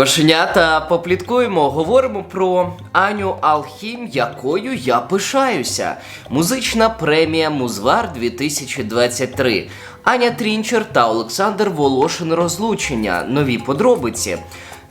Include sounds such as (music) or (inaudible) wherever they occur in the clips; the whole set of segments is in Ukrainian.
Кошенята попліткуємо, говоримо про Аню Алхім, якою я пишаюся. Музична премія Музвар 2023. Аня Трінчер та Олександр Волошин розлучення. Нові подробиці.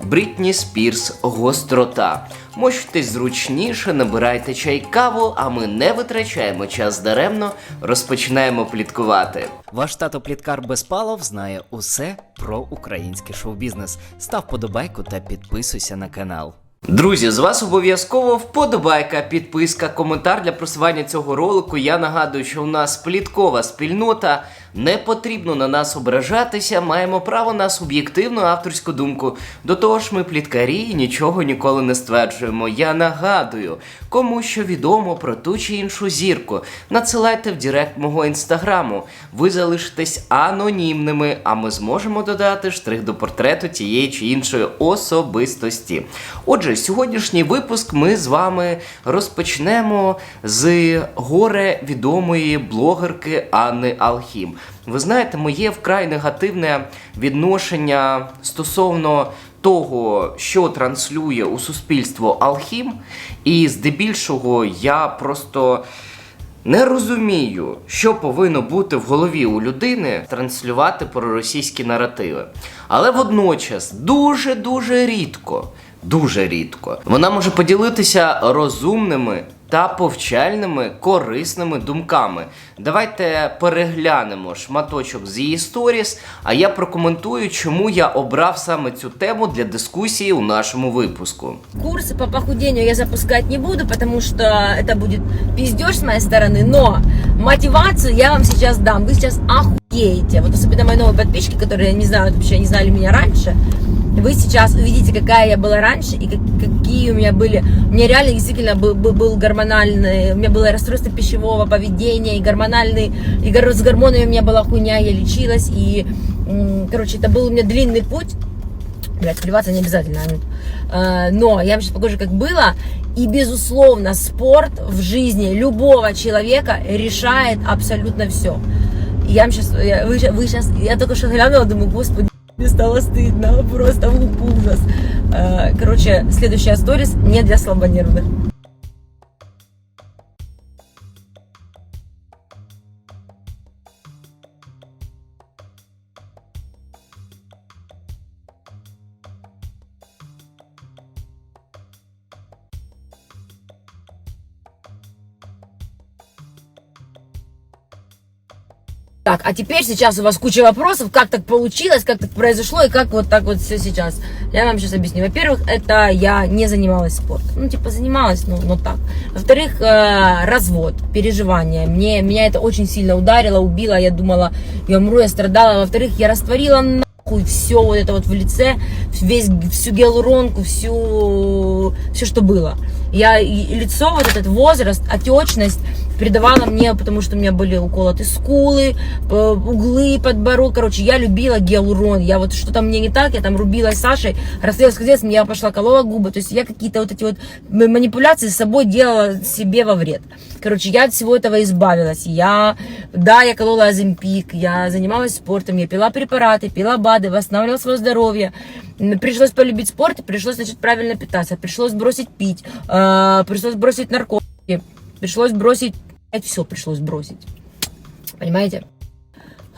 Брітні Спірс гострота. Мощтесь зручніше, набирайте чай каву, а ми не витрачаємо час даремно, розпочинаємо пліткувати. Ваш тато Пліткар Безпалов знає усе про український шоу-бізнес. Став подобайку та підписуйся на канал. Друзі, з вас обов'язково вподобайка, підписка, коментар для просування цього ролику. Я нагадую, що у нас пліткова спільнота. Не потрібно на нас ображатися, маємо право на суб'єктивну авторську думку. До того ж, ми пліткарі і нічого ніколи не стверджуємо. Я нагадую, кому що відомо про ту чи іншу зірку. Надсилайте в Директ мого інстаграму. Ви залишитесь анонімними, а ми зможемо додати штрих до портрету тієї чи іншої особистості. Отже, сьогоднішній випуск ми з вами розпочнемо з горе відомої блогерки Анни Алхім. Ви знаєте, моє вкрай негативне відношення стосовно того, що транслює у суспільство Алхім, і здебільшого я просто. Не розумію, що повинно бути в голові у людини транслювати проросійські наративи. Але водночас дуже дуже рідко, дуже рідко вона може поділитися розумними та повчальними корисними думками. Давайте переглянемо шматочок з її сторіс, а я прокоментую, чому я обрав саме цю тему для дискусії у нашому випуску. Курсы по похудению я запускать не буду, потому что это будет пиздеж с моей стороны, но мотивацию я вам сейчас дам. Вы сейчас охуеете. Вот особенно мои новые подписчики, которые не знают вообще, не знали меня раньше. Вы сейчас увидите, какая я была раньше и как- какие у меня были. У меня реально действительно был, был, был гормональный, у меня было расстройство пищевого поведения и гормональный, и гор- с гормонами у меня была хуйня, я лечилась. И, короче, это был у меня длинный путь. Блять, плеваться не обязательно. Э, Но я вам сейчас покажу, как было. И, безусловно, спорт в жизни любого человека решает абсолютно все. Я вам сейчас, вы, ща- вы сейчас, я только что глянула, думаю, господи, мне стало стыдно, просто ужас. Э, Короче, следующая сторис не для слабонервных. Так, а теперь сейчас у вас куча вопросов, как так получилось, как так произошло и как вот так вот все сейчас. Я вам сейчас объясню. Во-первых, это я не занималась спортом. Ну, типа, занималась, но, но так. Во-вторых, э, развод, переживания. Мне, меня это очень сильно ударило, убило. Я думала, я умру, я страдала. Во-вторых, я растворила нахуй все вот это вот в лице, весь, всю гиалуронку, всю, все, что было. Я лицо, вот этот возраст, отечность придавала мне, потому что у меня были уколоты скулы, углы, подбородок. Короче, я любила гиалурон. Я вот что-то мне не так, я там рубилась с Сашей, расследовалась с я пошла колола губы. То есть я какие-то вот эти вот манипуляции с собой делала себе во вред. Короче, я от всего этого избавилась. Я, да, я колола азимпик, я занималась спортом, я пила препараты, пила БАДы, восстанавливала свое здоровье. Пришлось полюбить спорт, пришлось, значит, правильно питаться, пришлось бросить пить, э, пришлось бросить наркотики, пришлось бросить, все пришлось бросить. Понимаете?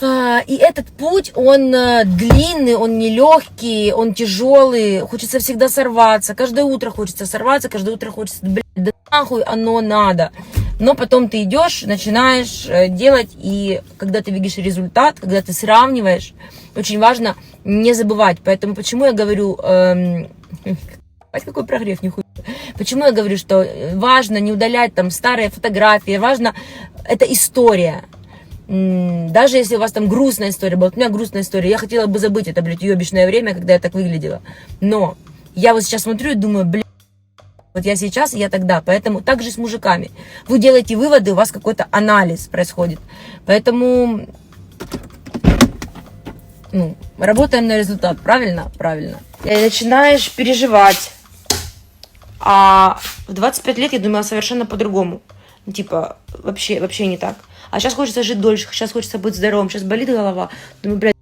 А, И этот путь, он э, длинный, он нелегкий, он тяжелый, хочется всегда сорваться, каждое утро хочется сорваться, каждое утро хочется, блядь, да нахуй оно надо. Но потом ты идешь, начинаешь э, делать, и когда ты видишь результат, когда ты сравниваешь, очень важно не забывать. Поэтому почему я говорю, эм, (laughs) Ебать, какой прогрев, нихуя. Почему я говорю, что э, важно не удалять там старые фотографии, важно, это история. Даже если у вас там грустная история была, у меня грустная история, я хотела бы забыть это, блядь, ебищное время, когда я так выглядела. Но я вот сейчас смотрю и думаю, блядь, вот я сейчас, я тогда. Поэтому так же с мужиками. Вы делаете выводы, у вас какой-то анализ происходит. Поэтому ну, работаем на результат, правильно? Правильно. И начинаешь переживать. А в 25 лет я думала совершенно по-другому. Типа, вообще, вообще не так. А сейчас хочется жить дольше, сейчас хочется быть здоровым, сейчас болит голова. Думаю, блядь,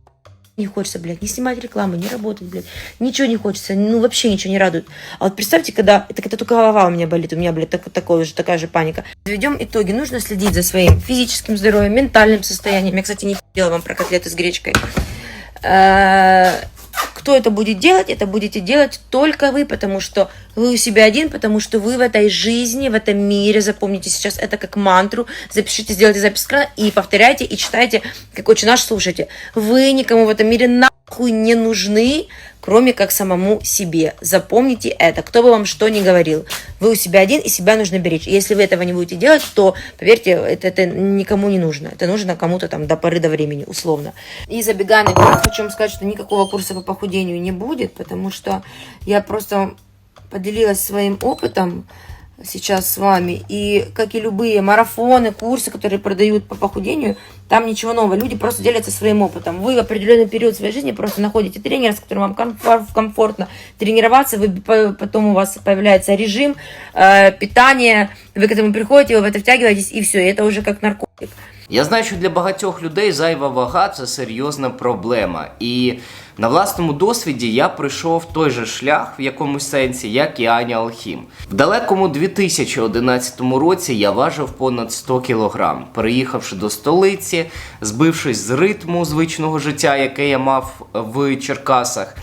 не хочется, блядь, не снимать рекламу, не работать, блядь, ничего не хочется, ну вообще ничего не радует. А вот представьте, когда, это когда только голова у меня болит, у меня, блядь, так, такое же, такая же паника. Подведем итоги, нужно следить за своим физическим здоровьем, ментальным состоянием. Я, кстати, не делала вам про котлеты с гречкой. Кто это будет делать? Это будете делать только вы, потому что вы у себя один, потому что вы в этой жизни, в этом мире, запомните сейчас это как мантру, запишите, сделайте запись экрана и повторяйте, и читайте, как очень наш слушайте. Вы никому в этом мире нахуй не нужны, кроме как самому себе. Запомните это, кто бы вам что ни говорил. Вы у себя один, и себя нужно беречь. Если вы этого не будете делать, то, поверьте, это, это никому не нужно. Это нужно кому-то там до поры до времени, условно. И забегая наперед, хочу вам сказать, что никакого курса по похудению не будет, потому что я просто поделилась своим опытом сейчас с вами. И как и любые марафоны, курсы, которые продают по похудению, там ничего нового. Люди просто делятся своим опытом. Вы в определенный период своей жизни просто находите тренера, с которым вам комфор- комфортно тренироваться. Вы, по- потом у вас появляется режим э, питания. Вы к этому приходите, вы в это втягиваетесь, и все. Это уже как наркотик. Я знаю, що для багатьох людей зайва вага це серйозна проблема. І на власному досвіді я пройшов той же шлях в якомусь сенсі, як і Аня Алхім. В далекому 2011 році я важив понад 100 кілограм, переїхавши до столиці, збившись з ритму звичного життя, яке я мав в Черкасах.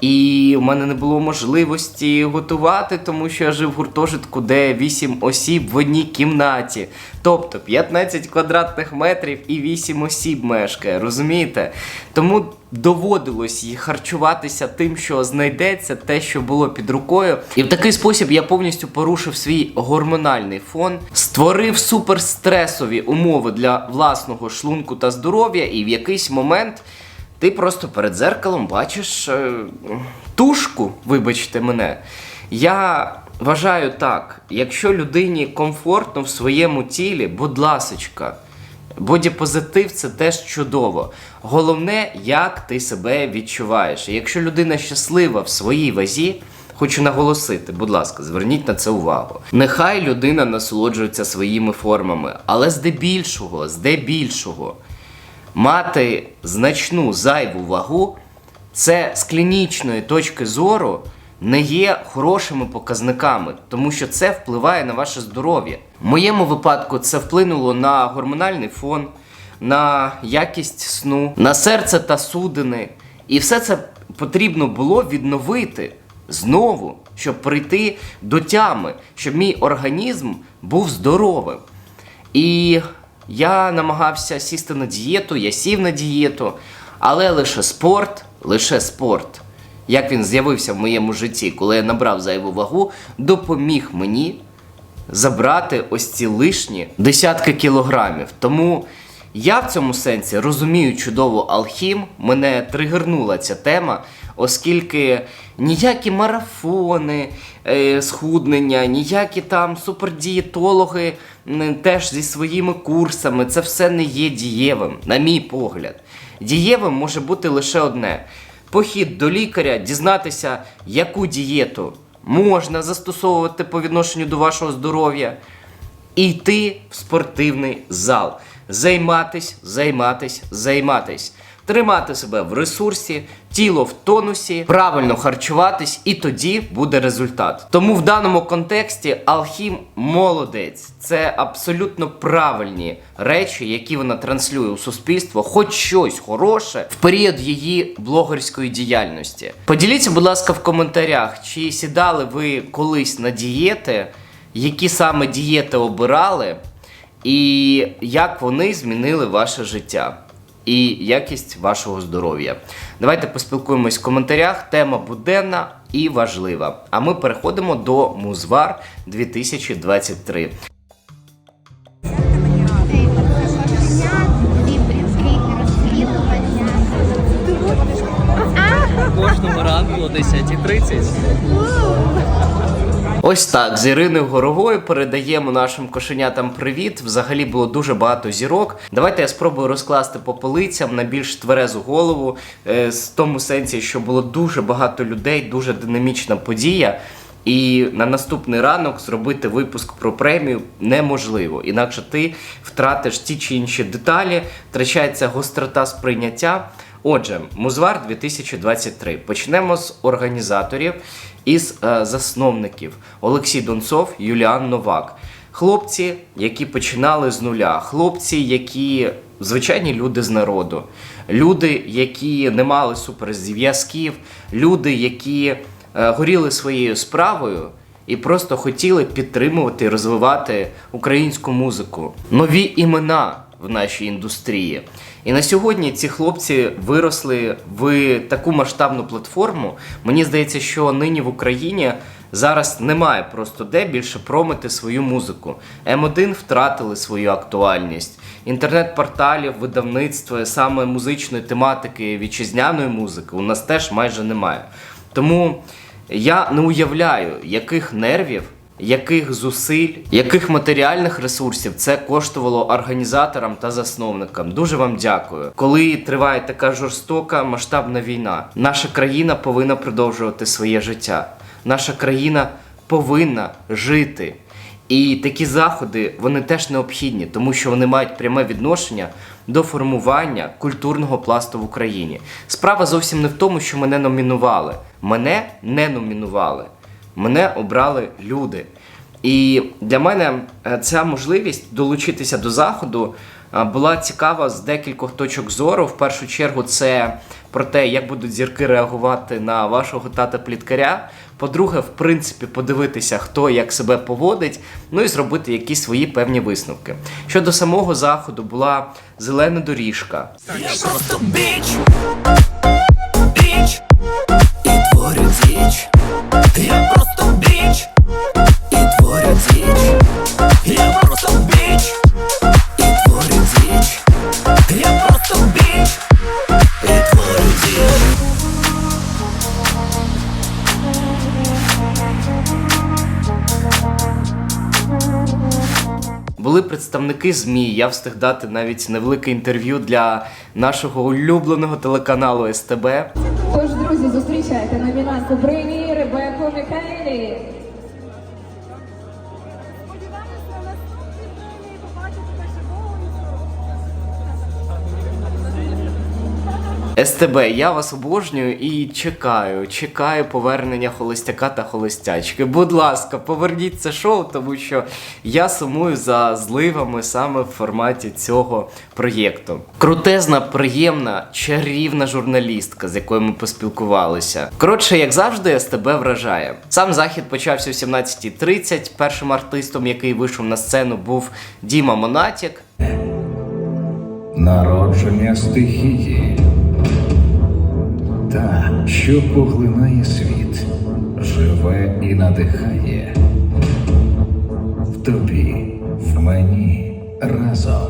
І в мене не було можливості готувати, тому що я жив в гуртожитку, де 8 осіб в одній кімнаті. Тобто 15 квадратних метрів і 8 осіб мешкає, розумієте? Тому доводилось їй харчуватися тим, що знайдеться, те, що було під рукою. І в такий спосіб я повністю порушив свій гормональний фон, створив суперстресові умови для власного шлунку та здоров'я, і в якийсь момент. Ти просто перед зеркалом бачиш е, тушку, вибачте мене. Я вважаю так, якщо людині комфортно в своєму тілі, будь ласочка, бодіпозитив це теж чудово. Головне, як ти себе відчуваєш. Якщо людина щаслива в своїй вазі, хочу наголосити, будь ласка, зверніть на це увагу. Нехай людина насолоджується своїми формами, але здебільшого, здебільшого мати значну зайву вагу, це з клінічної точки зору не є хорошими показниками, тому що це впливає на ваше здоров'я. В моєму випадку це вплинуло на гормональний фон, на якість сну, на серце та судини. І все це потрібно було відновити знову, щоб прийти до тями, щоб мій організм був здоровим. І я намагався сісти на дієту, я сів на дієту, але лише спорт, лише спорт, як він з'явився в моєму житті, коли я набрав зайву вагу, допоміг мені забрати ось ці лишні десятки кілограмів. Тому я в цьому сенсі розумію чудово алхім, мене тригернула ця тема, оскільки ніякі марафони, е, схуднення, ніякі там супердієтологи теж зі своїми курсами, це все не є дієвим, на мій погляд. Дієвим може бути лише одне: похід до лікаря, дізнатися, яку дієту можна застосовувати по відношенню до вашого здоров'я і йти в спортивний зал. Займатись, займатись, займатись. Тримати себе в ресурсі, тіло в тонусі, правильно харчуватись, і тоді буде результат. Тому в даному контексті Алхім молодець. Це абсолютно правильні речі, які вона транслює у суспільство, хоч щось хороше в період її блогерської діяльності. Поділіться, будь ласка, в коментарях, чи сідали ви колись на дієти, які саме дієти обирали, і як вони змінили ваше життя і якість вашого здоров'я. Давайте поспілкуємось в коментарях. Тема буденна і важлива. А ми переходимо до Музвар 2023. Кожного ранку о 10.30. Ось так, з Іриною Горовою передаємо нашим кошенятам привіт. Взагалі було дуже багато зірок. Давайте я спробую розкласти по полицям на більш тверезу голову, е, з тому сенсі, що було дуже багато людей, дуже динамічна подія. І на наступний ранок зробити випуск про премію неможливо. Інакше ти втратиш ті чи інші деталі, втрачається гострота сприйняття. Отже, Музвар 2023. Почнемо з організаторів і з е, засновників Олексій Донцов, Юліан Новак. Хлопці, які починали з нуля, хлопці, які звичайні люди з народу, люди, які не мали суперзв'язків, люди, які е, горіли своєю справою і просто хотіли підтримувати і розвивати українську музику. Нові імена в нашій індустрії. І на сьогодні ці хлопці виросли в таку масштабну платформу. Мені здається, що нині в Україні зараз немає просто де більше промити свою музику. М1 втратили свою актуальність. Інтернет-порталів, видавництва, саме музичної тематики вітчизняної музики у нас теж майже немає. Тому я не уявляю, яких нервів, яких зусиль, яких матеріальних ресурсів це коштувало організаторам та засновникам. Дуже вам дякую. Коли триває така жорстока масштабна війна, наша країна повинна продовжувати своє життя. Наша країна повинна жити. І такі заходи вони теж необхідні, тому що вони мають пряме відношення до формування культурного пласту в Україні. Справа зовсім не в тому, що мене номінували. Мене не номінували. Мене обрали люди. І для мене е, ця можливість долучитися до заходу е, була цікава з декількох точок зору. В першу чергу, це про те, як будуть зірки реагувати на вашого тата пліткаря. По-друге, в принципі, подивитися, хто як себе поводить, ну і зробити якісь свої певні висновки. Щодо самого заходу була зелена доріжка. Представники ЗМІ. Я встиг дати навіть невелике інтерв'ю для нашого улюбленого телеканалу СТБ. Тож, друзі, зустрічайте номінантку премії СТБ, я вас обожнюю і чекаю, чекаю повернення холостяка та холостячки. Будь ласка, поверніть це шоу, тому що я сумую за зливами саме в форматі цього проєкту. Крутезна, приємна, чарівна журналістка, з якою ми поспілкувалися. Коротше, як завжди, СТБ вражає. Сам захід почався о 17.30. Першим артистом, який вийшов на сцену, був Діма Монатік. Народження стихії. Та, що поглинає світ, живе і надихає. В тобі, в мені, разом.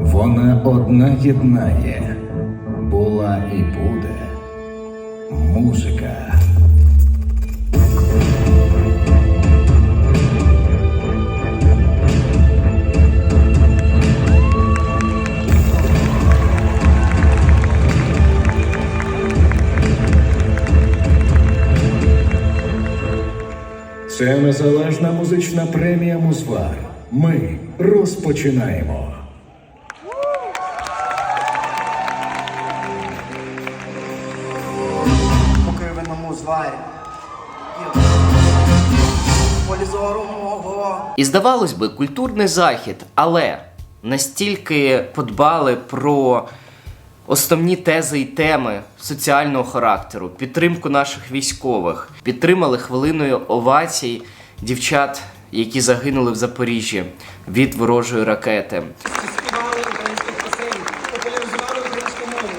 Вона одна єднає, була і буде. Музика. Це незалежна музична премія Музвар. Ми розпочинаємо. по кривеному зварі. В Полі зору мого. І здавалось би, культурний захід, але настільки подбали про основні тези і теми соціального характеру, підтримку наших військових, підтримали хвилиною овацій дівчат, які загинули в Запоріжжі від ворожої ракети. співали українських пісень, популяризували українську мову.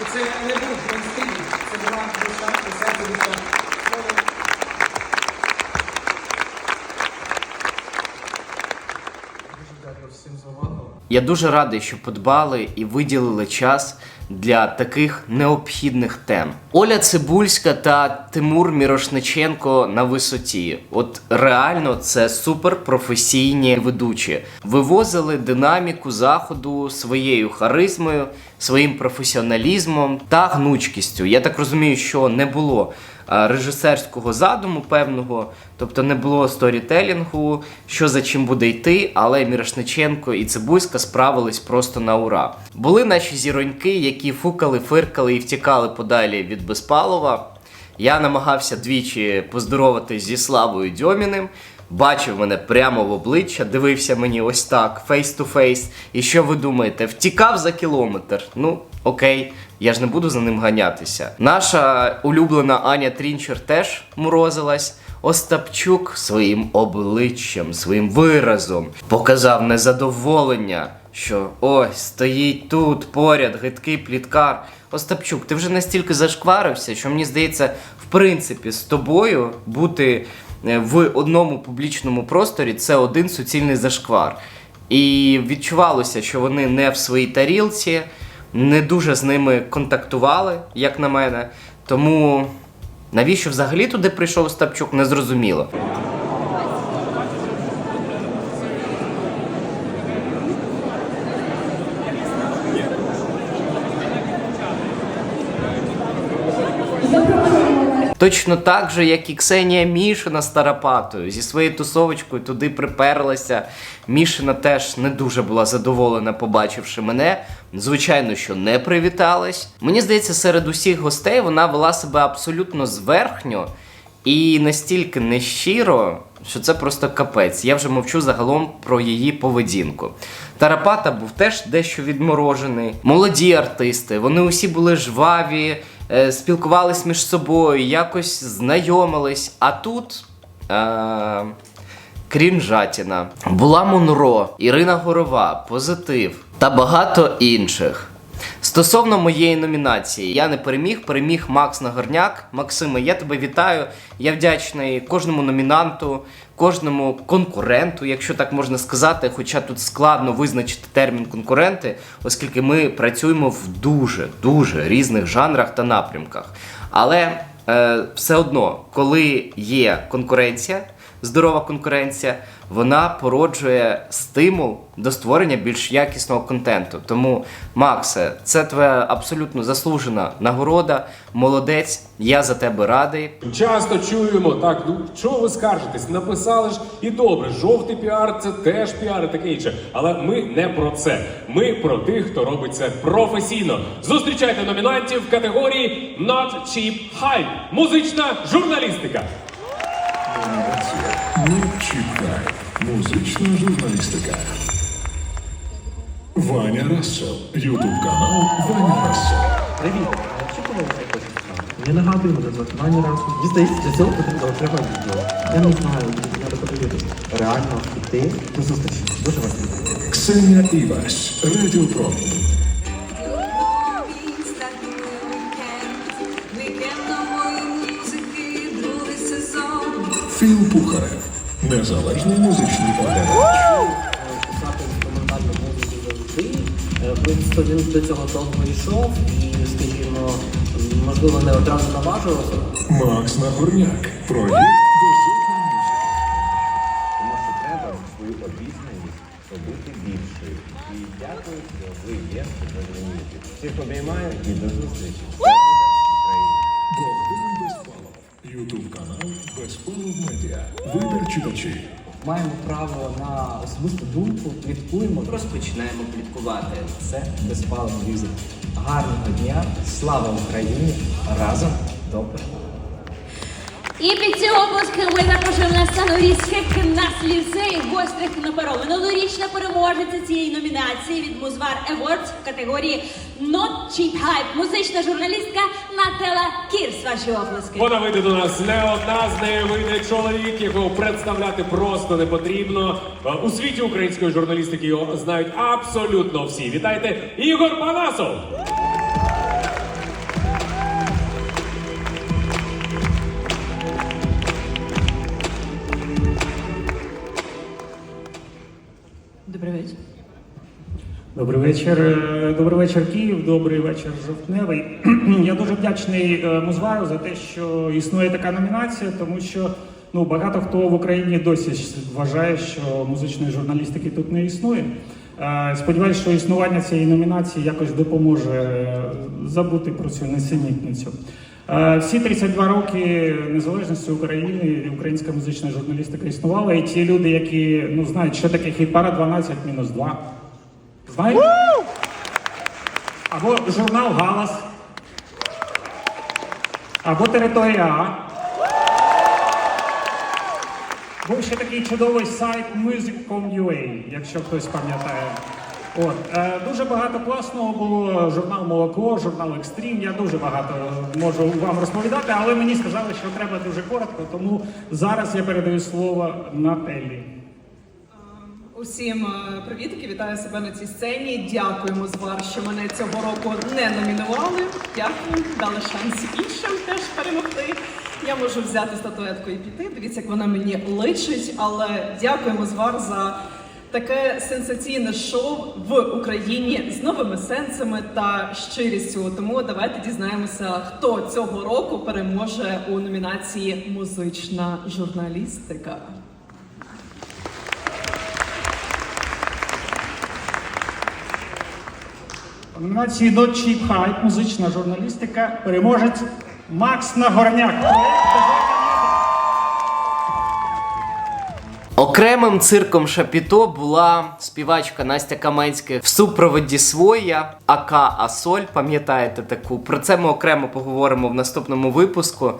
І це не був мейнстрім, це була душа, серце душа. Дуже дякую всім за увагу. Я дуже радий, що подбали і виділили час для таких необхідних тем. Оля Цибульська та Тимур Мірошниченко на висоті. От реально це суперпрофесійні ведучі. Вивозили динаміку заходу своєю харизмою, своїм професіоналізмом та гнучкістю. Я так розумію, що не було режисерського задуму певного, тобто не було сторітелінгу, що за чим буде йти, але Мірошниченко і Цибульська справились просто на ура. Були наші зіроньки, які фукали, фиркали і втікали подалі від Безпалова. Я намагався двічі поздороватись зі Славою Дьоміним. Бачив мене прямо в обличчя, дивився мені ось так, фейс ту фейс. І що ви думаєте? Втікав за кілометр. Ну, окей, я ж не буду за ним ганятися. Наша улюблена Аня Трінчер теж морозилась. Остапчук своїм обличчям, своїм виразом показав незадоволення, що ось стоїть тут поряд гидкий пліткар. Остапчук, ти вже настільки зашкварився, що мені здається, в принципі, з тобою бути е, в одному публічному просторі це один суцільний зашквар. І відчувалося, що вони не в своїй тарілці, не дуже з ними контактували, як на мене. Тому навіщо взагалі туди прийшов Остапчук, незрозуміло. Точно так же, як і Ксенія Мішина з Тарапатою зі своєю тусовочкою туди приперлася. Мішина теж не дуже була задоволена, побачивши мене. Звичайно, що не привіталась. Мені здається, серед усіх гостей вона вела себе абсолютно зверхньо і настільки нещиро, що це просто капець. Я вже мовчу загалом про її поведінку. Тарапата був теж дещо відморожений. Молоді артисти, вони усі були жваві, е, спілкувались між собою, якось знайомились. А тут. Е- Крінжатіна, була Монро, Ірина Горова, Позитив та багато інших. Стосовно моєї номінації, я не переміг, переміг Макс Нагорняк. Максиме, я тебе вітаю. Я вдячний кожному номінанту, кожному конкуренту, якщо так можна сказати. Хоча тут складно визначити термін конкуренти, оскільки ми працюємо в дуже дуже різних жанрах та напрямках. Але е, все одно, коли є конкуренція, здорова конкуренція, вона породжує стимул до створення більш якісного контенту. Тому, Максе, це твоя абсолютно заслужена нагорода. Молодець, я за тебе радий. Часто чуємо так, ну чого ви скаржитесь? Написали ж і добре, жовтий піар це теж піар і таке інше. Але ми не про це. Ми про тих, хто робить це професійно. Зустрічайте номінантів в категорії Not Cheap Hype. Музична журналістика. Чіпай. Музична журналістика. Ваня Рассел. Ютуб канал Ваня Рассел. Привіт! Що коли ви хочете Мені нагадує мене звати Ваня Рассел. Мені здається, для цього потрібно окреме відео. Я не знаю, треба подивитися. Реально йти до зустрічі. Дуже важливо. Ксенія Івась. Радіопром. Філ Незалежний музичний оглядач. Писати інструментальну музику завжди. В принципі, він до цього довго йшов і, скажімо, можливо, не одразу наважувався. Макс Нагорняк. Проєкт «Доступна музика». Тому що треба свою обізнаність робити більшою. І дякую, що ви є знамениті. Всіх обіймаю і до зустрічі. Маємо право на особисту думку, пліткуємо. Розпочинаємо пліткувати. Це безпалим мюзик. Гарного дня, слава Україні! Разом до перемоги! І під ці оплески ми запрошуємо на сцену різких нас ліцей гострих наперо. Минулорічна переможниця цієї номінації від Музвар Awards в категорії Not Cheap Hype. Музична журналістка Нателла Кірс. Ваші оплески. Вона вийде до нас не одна з нею чоловік, якого представляти просто не потрібно. Е, У світі української журналістики його знають абсолютно всі. Вітайте, Ігор Панасов! Вечір. Добрий вечір. Е, Добрий вечір, Київ. Добрий вечір, жовтневий. (clears throat) Я дуже вдячний е, Музвару за те, що існує така номінація, тому що ну багато хто в Україні досі вважає, що музичної журналістики тут не існує. Е, Сподіваюсь, що існування цієї номінації якось допоможе забути про цю несенітницю. Е, Всі 32 роки незалежності України українська музична журналістика існувала, і ті люди, які ну знають, що таке хіт-пара 12 мінус 2. Знаєте? Або журнал Галас. Або територія А. Був ще такий чудовий сайт music.com.ua, якщо хтось пам'ятає. От, е, дуже багато класного було. Журнал Молоко, журнал Екстрім. Я дуже багато можу вам розповідати, але мені сказали, що треба дуже коротко, тому зараз я передаю слово Нателлі. Усім е, привітки, вітаю себе на цій сцені. Дякуємо Звар, що мене цього року не номінували. Дякую, дали шанс іншим теж перемогти. Я можу взяти статуетку і піти. Дивіться, як вона мені личить. Але дякуємо Звар за таке сенсаційне шоу в Україні з новими сенсами та щирістю. Тому давайте дізнаємося, хто цього року переможе у номінації Музична журналістика. У номінації Not Cheap Hype, музична журналістика, переможець Макс Нагорняк. Окремим цирком Шапіто була співачка Настя Каменська в супроводі своя АК Асоль. Пам'ятаєте таку? Про це ми окремо поговоримо в наступному випуску.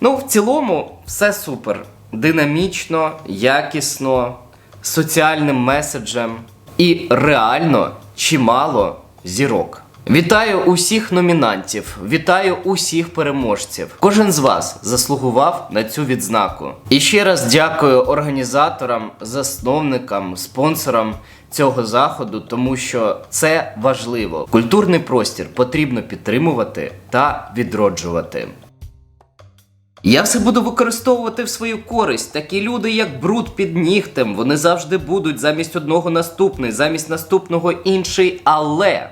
Ну, в цілому, все супер. Динамічно, якісно, соціальним меседжем і реально чимало зірок. Вітаю усіх номінантів, вітаю усіх переможців. Кожен з вас заслугував на цю відзнаку. І ще раз дякую організаторам, засновникам, спонсорам цього заходу, тому що це важливо. Культурний простір потрібно підтримувати та відроджувати. Я все буду використовувати в свою користь. Такі люди, як бруд під нігтем, вони завжди будуть замість одного наступний, замість наступного інший, але.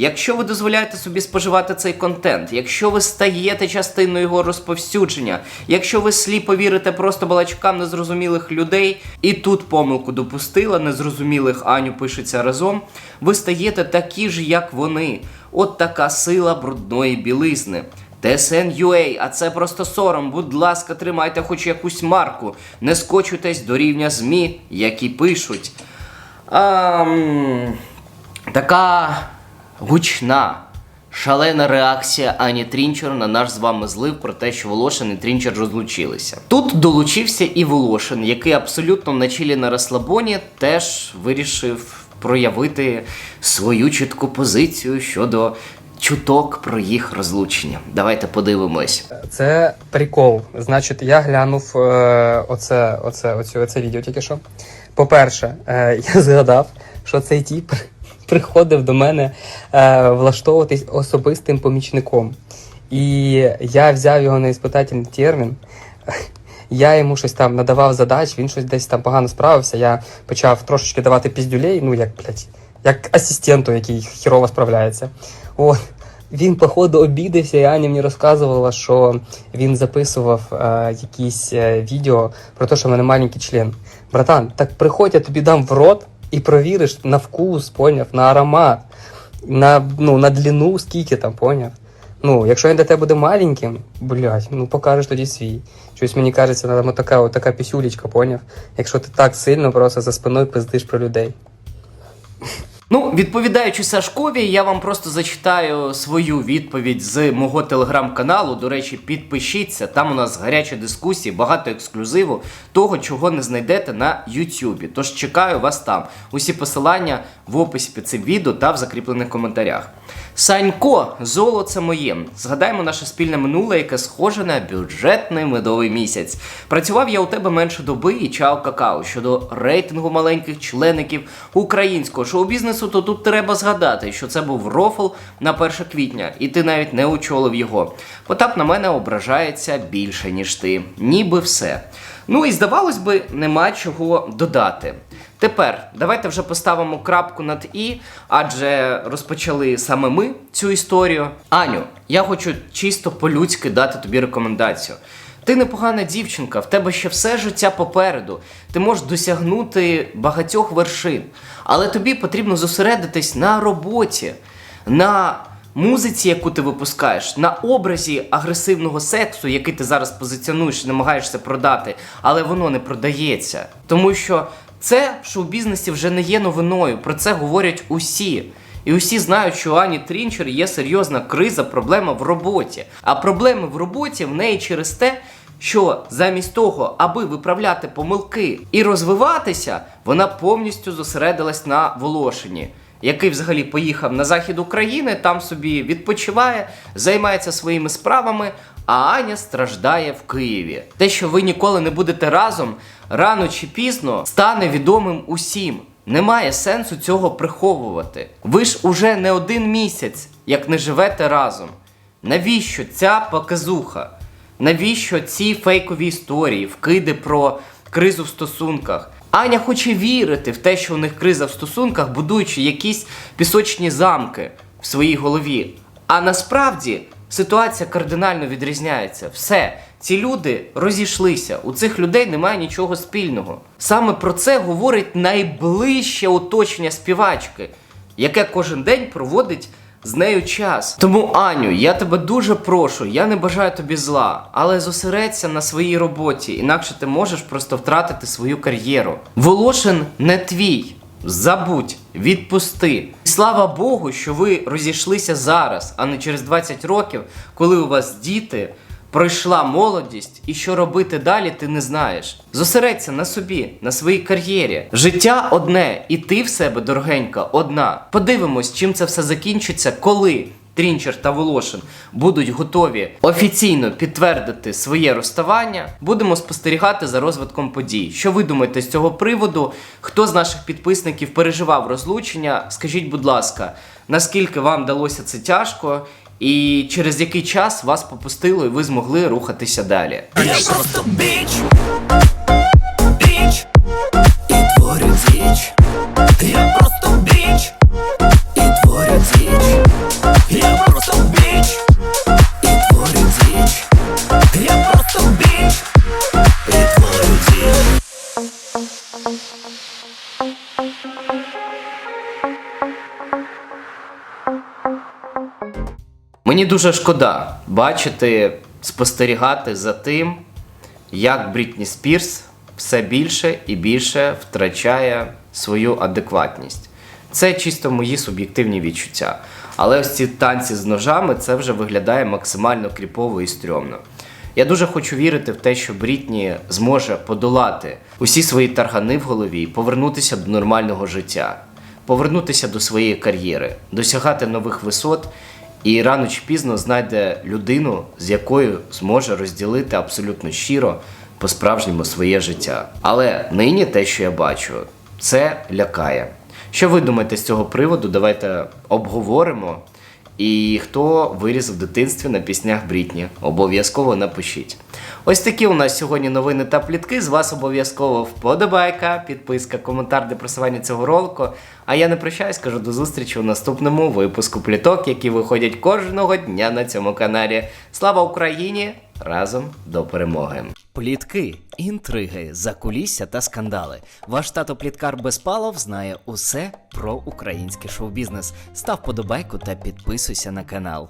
Якщо ви дозволяєте собі споживати цей контент, якщо ви стаєте частиною його розповсюдження, якщо ви сліпо вірите просто балачкам незрозумілих людей, і тут помилку допустила, незрозумілих Аню пишеться разом, ви стаєте такі ж, як вони. От така сила брудної білизни. TSN.ua, а це просто сором. Будь ласка, тримайте хоч якусь марку. Не скочуйтесь до рівня ЗМІ, які пишуть. Ам, така гучна, шалена реакція Ані Трінчер на наш з вами злив про те, що Волошин і Трінчер розлучилися. Тут долучився і Волошин, який абсолютно на чилі на розслабоні теж вирішив проявити свою чітку позицію щодо чуток про їх розлучення. Давайте подивимось. Це прикол. Значить, я глянув е, оце, оце, оце відео тільки що. По-перше, е, я згадав, що цей тіп приходив до мене е, влаштовуватись особистим помічником. І я взяв його на іспитательний термін. Я йому щось там надавав задач, він щось десь там погано справився. Я почав трошечки давати піздюлей, ну як, блядь, як асистенту, який хірово справляється. От. Він, походу, обідався, і Аня мені розказувала, що він записував е, якісь е, відео про те, що в мене маленький член. Братан, так приходь, я тобі дам в рот і провіриш на вкус, поняв, на аромат, на, ну, на длину, скільки там, поняв. Ну, якщо він для тебе буде маленьким, блядь, ну покажеш тоді свій. Щось мені кажеться, така, отака така пісюлечка, поняв? Якщо ти так сильно просто за спиною пиздиш про людей. Ну, відповідаючи Сашкові, я вам просто зачитаю свою відповідь з мого телеграм-каналу. До речі, підпишіться. Там у нас гарячі дискусії, багато ексклюзиву, того, чого не знайдете на Ютубі. Тож чекаю вас там. Усі посилання в описі під цим відео та в закріплених коментарях. Санько, золоце моє. Згадаємо наше спільне минуле, яке схоже на бюджетний медовий місяць. Працював я у тебе менше доби і чао какао. Щодо рейтингу маленьких члеників українського шоу-бізнесу, то тут треба згадати, що це був рофл на 1 квітня, і ти навіть не очолив його. Потап на мене ображається більше, ніж ти. Ніби все. Ну і здавалось би, нема чого додати. Тепер давайте вже поставимо крапку над і, адже розпочали саме ми цю історію. Аню, я хочу чисто по-людськи дати тобі рекомендацію. Ти непогана дівчинка, в тебе ще все життя попереду. Ти можеш досягнути багатьох вершин, але тобі потрібно зосередитись на роботі, на музиці, яку ти випускаєш, на образі агресивного сексу, який ти зараз позиціонуєш намагаєшся продати, але воно не продається. Тому що це в шоу-бізнесі вже не є новиною. Про це говорять усі. І усі знають, що у Ані Трінчер є серйозна криза, проблема в роботі. А проблеми в роботі в неї через те, що замість того, аби виправляти помилки і розвиватися, вона повністю зосередилась на Волошині, який взагалі поїхав на захід України, там собі відпочиває, займається своїми справами. А Аня страждає в Києві. Те, що ви ніколи не будете разом, рано чи пізно стане відомим усім. Немає сенсу цього приховувати. Ви ж уже не один місяць, як не живете разом. Навіщо ця показуха? Навіщо ці фейкові історії, вкиди про кризу в стосунках? Аня хоче вірити в те, що у них криза в стосунках, будуючи якісь пісочні замки в своїй голові. А насправді ситуація кардинально відрізняється. Все, ці люди розійшлися. У цих людей немає нічого спільного. Саме про це говорить найближче оточення співачки, яке кожен день проводить з нею час. Тому, Аню, я тебе дуже прошу, я не бажаю тобі зла, але зосередься на своїй роботі, інакше ти можеш просто втратити свою кар'єру. Волошин не твій. Забудь, відпусти. Слава Богу, що ви розійшлися зараз, а не через 20 років, коли у вас діти, пройшла молодість, і що робити далі, ти не знаєш. Зосередься на собі, на своїй кар'єрі. Життя одне, і ти в себе, дорогенька, одна. Подивимось, чим це все закінчиться, коли. Трінчер та Волошин будуть готові офіційно підтвердити своє розставання. Будемо спостерігати за розвитком подій. Що ви думаєте з цього приводу? Хто з наших підписників переживав розлучення? Скажіть, будь ласка, наскільки вам далося це тяжко, і через який час вас попустило, і ви змогли рухатися далі? Мені дуже шкода бачити, спостерігати за тим, як Брітні Спірс все більше і більше втрачає свою адекватність. Це чисто мої суб'єктивні відчуття. Але ось ці танці з ножами це вже виглядає максимально кріпово і стрьомно. Я дуже хочу вірити в те, що Брітні зможе подолати усі свої таргани в голові і повернутися до нормального життя, повернутися до своєї кар'єри, досягати нових висот і рано чи пізно знайде людину, з якою зможе розділити абсолютно щиро по-справжньому своє життя. Але нині те, що я бачу, це лякає. Що ви думаєте з цього приводу? Давайте обговоримо. І хто виріс в дитинстві на піснях Брітні, обов'язково напишіть. Ось такі у нас сьогодні новини та плітки. З вас обов'язково вподобайка, підписка, коментар для просування цього ролику. А я не прощаюсь, кажу до зустрічі у наступному випуску пліток, які виходять кожного дня на цьому каналі. Слава Україні! Разом до перемоги! Плітки, інтриги, закулісся та скандали. Ваш тато Пліткар Безпалов знає усе про український шоу-бізнес. Став подобайку та підписуйся на канал.